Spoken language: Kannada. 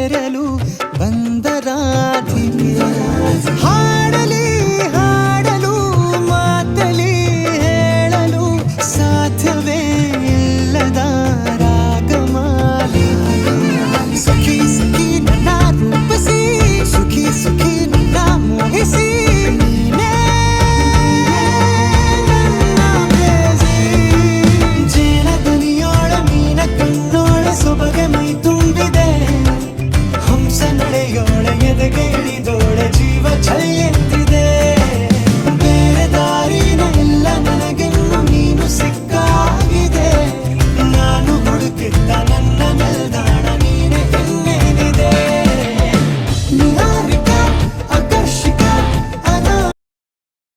ಸೇರಲು ಬಂದ ಹಾಡಲಿ ಹಾಡಲು ಮಾತಲಿ ಹೇಳಲು ಸಾಧ್ಯವೇ? gay.